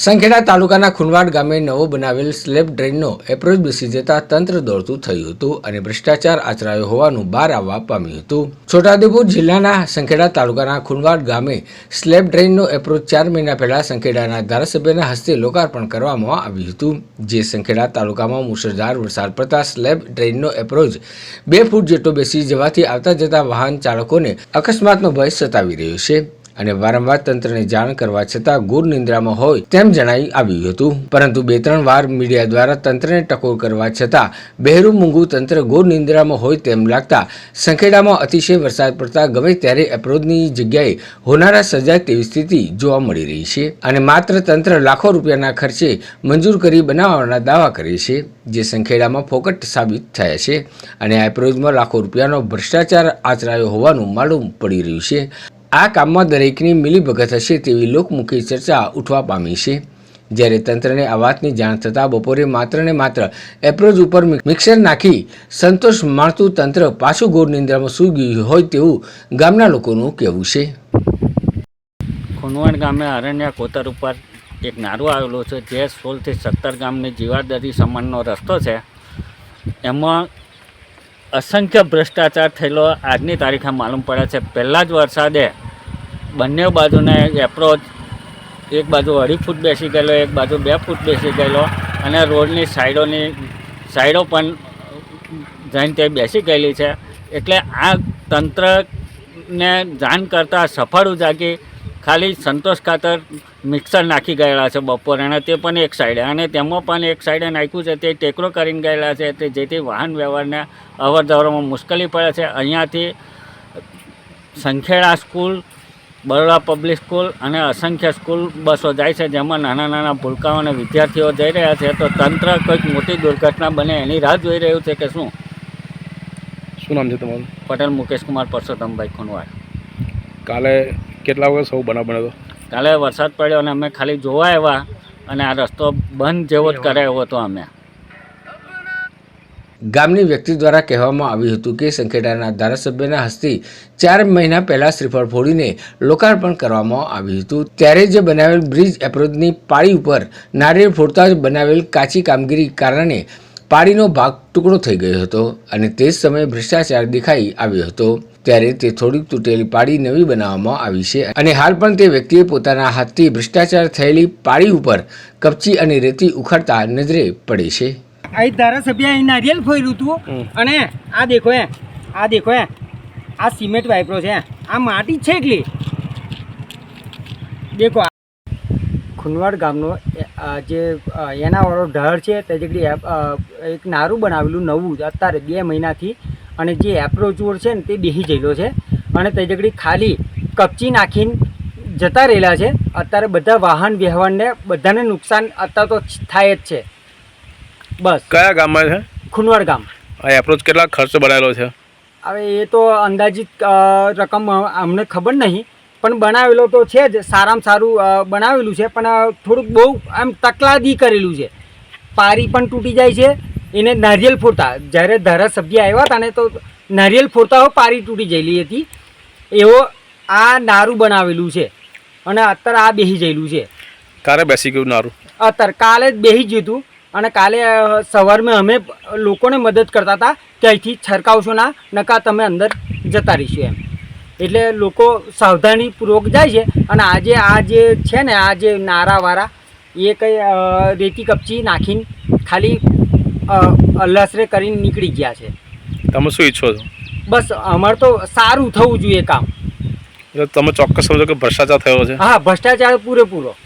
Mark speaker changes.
Speaker 1: સંખેડા તાલુકાના ખુનવાડ ગામે નવો બનાવેલ સ્લેબ ડ્રેનનો એપ્રોચ બેસી જતા તંત્ર દોડતું થયું હતું અને ભ્રષ્ટાચાર આચરાયો હોવાનું બહાર આવવા પામ્યું હતું. છોટાઉદેપુર જિલ્લાના સંખેડા તાલુકાના ખુનવાડ ગામે સ્લેબ ડ્રેનનો એપ્રોચ ચાર મહિના પહેલા સંખેડાના ધારાસભ્યના હસ્તે લોકાર્પણ કરવામાં આવ્યું હતું. જે સંખેડા તાલુકામાં મુશળધાર વરસાદ પડતા સ્લેબ ડ્રેનનો એપ્રોચ બે ફૂટ જેટલો બેસી જવાથી આવતા જતા વાહન ચાલકોને અકસ્માતનો ભય સતાવી રહ્યો છે. અને વારંવાર તંત્રને જાણ કરવા છતાં ગુર નિંદ્રામાં હોય તેમ જણાઈ આવ્યું હતું. પરંતુ બે ત્રણ વાર મીડિયા દ્વારા તંત્રને ટકોર કરવા છતાં બહેરું મૂંગું તંત્ર ગુર નિંદ્રામાં હોય તેમ લાગતા સંખેડામાં અતિશય વરસાદ પડતા ગમે ત્યારે એપ્રોજની જગ્યાએ હોનારા સર્જાય તેવી સ્થિતિ જોવા મળી રહી છે અને માત્ર તંત્ર લાખો રૂપિયાના ખર્ચે મંજૂર કરી બનાવવાના દાવા કરે છે, જે સંખેડામાં ફોકટ સાબિત થયા છે અને એપ્રોજમાં લાખો રૂપિયાનો ભ્રષ્ટાચાર આચરાયો હોવાનું માલુમ પડી રહ્યું છે. આ કામમાં દરેકની મિલીભગત હશે તેવી લોકમુખી ચર્ચા ઉઠવા પામી છે. જ્યારે તંત્રને આ વાતની જાણ થતાં બપોરે માત્ર ને માત્ર એપ્રોચ ઉપર મિક્સર નાખી સંતોષ માણતું તંત્ર પાછું ગોળ નિંદ્રામાં સૂઈ ગયું હોય તેવું ગામના લોકોનું કહેવું છે.
Speaker 2: ખુનવણ ગામે અરણ્યા કોતર ઉપર એક નારો આવેલો છે, જે સોળથી સત્તર ગામની જીવાદરી સમાનનો રસ્તો છે. એમાં અસંખ્ય ભ્રષ્ટાચાર થયેલો આજની તારીખે માલુમ પડે છે. પહેલાં જ વરસાદે બંને બાજુને એપ્રોચ એક બાજુ અઢી ફૂટ બેસી ગયેલો, એક બાજુ બે ફૂટ બેસી ગયેલો અને રોડની સાઈડોની, સાઈડો પણ જઈને તે બેસી ગયેલી છે. એટલે આ તંત્રને જાણ કરતાં સફળ ઉજાગી ખાલી સંતોષ ખાતર મિક્સર નાખી ગયેલા છે બપોરે અને તે પણ એક સાઈડે અને તેમાં પણ એક સાઈડે નાખ્યું છે તે ટેકરો કરીને ગયેલા છે તે જેથી વાહન વ્યવહારને અવર જવરમાં મુશ્કેલી પડે છે. અહીંયાથી Sankheda school Baroda public school અને અસંખ્ય સ્કૂલ બસો જાય છે જેમાં નાના નાના ભૂલકાઓ અને વિદ્યાર્થીઓ જઈ રહ્યા છે. તો તંત્ર કોઈક મોટી દુર્ઘટના બને એની રાહ જોઈ રહ્યું છે કે શું?
Speaker 3: શું નામ છે તમારું?
Speaker 2: પટેલ મુકેશ કુમાર પરસોત્તમભાઈ ખુનવાડ.
Speaker 3: કાલે કેટલા વાગે સૌ બનાવ બન્યો હતો?
Speaker 2: કાલે વરસાદ પડ્યો અને અમે ખાલી જોવા આવ્યા અને આ રસ્તો બંધ જેવો જ કરાયો હતો અમે.
Speaker 1: ગામની વ્યક્તિ દ્વારા કહેવામાં આવ્યું હતું કે સંખેડાના ધારાસભ્યના હસ્તી ચાર મહિના પહેલા શ્રીફળ ફોડીને લોકાર્પણ કરવામાં આવ્યું હતું. ત્યારે જે બનાવેલ બ્રિજ એપ્રોચની પાળી ઉપર નારિયેળ ફોડતા જ બનાવેલ કાચી કામગીરી કારણે પાળીનો ભાગ ટુકડો થઈ ગયો હતો અને તે જ સમયે ભ્રષ્ટાચાર દેખાઈ આવ્યો હતો. ત્યારે તે થોડીક તૂટેલી પાળી નવી બનાવવામાં આવી છે અને હાલ પણ તે વ્યક્તિએ પોતાના હાથથી ભ્રષ્ટાચાર થયેલી પાળી ઉપર કપચી અને રેતી ઉખાડતા નજરે પડે છે.
Speaker 4: આ ધારાસભ્ય અહીં નારિયેલ ફોર્યું હતું અને આ દેખો એ આ દેખો એ આ સિમેન્ટ વાપરો છે આ માટી છે એકલી. દેખો ખુનવાડ ગામનો જે એનાવાળો ઢળ છે તે જગ્યાએ એક નારું બનાવેલું નવું અત્યારે બે મહિનાથી અને જે એપ્રોચ રોડ છે ને તે બેસી ગયેલો છે. અને તે જગડી ખાલી કપચી નાખીને જતા રહેલા છે. અત્યારે બધા વાહન વ્યવહારને બધાને નુકસાન અત્યારે તો થાય જ છે. બસ.
Speaker 3: કયા ગામમાં છે?
Speaker 4: ખુનવાડ ગામ.
Speaker 3: એપ્રોચ કેટલા ખર્ચ બનાવેલો છે?
Speaker 4: હવે એ તો અંદાજિત રકમ અમને ખબર નહીં. પણ બનાવેલો તો છે જ સારામાં સારું બનાવેલું છે. પણ થોડુંક બહુ આમ તકલાદી કરેલું છે. પારી પણ તૂટી જાય છે. એને નારિયેલ ફોડતા. જ્યારે ધારાસભ્ય આવ્યા હતા ને તો નારિયેલ ફોડતા પારી તૂટી ગયેલી હતી. એવો આ નારું બનાવેલું છે. અને અત્યારે આ બેસી ગયેલું છે.
Speaker 3: ક્યારે બેસી ગયું નારું?
Speaker 4: અત્યારે કાલે જ બેસી ગયું હતું. અને કાલે સવારમાં અમે લોકોને મદદ કરતા હતા. કે અહીંથી છરકાવશો ના નકા તમે અંદર જતા રહીશું એમ. એટલે લોકો સાવધાનીપૂર્વક જાય છે. અને આજે આ જે છે ને આ જે નારાવાળા એ કંઈ રેતી કપચી નાખીને ખાલી અ, કરીને નીકળી ગયા છે.
Speaker 3: તમે શું ઈચ્છો છો?
Speaker 4: બસ અમારે તો સારું થવું જોઈએ કામ.
Speaker 3: તમે ચોક્કસ સમજો કે ભ્રષ્ટાચાર થયો છે?
Speaker 4: હા ભ્રષ્ટાચાર પૂરેપૂરો.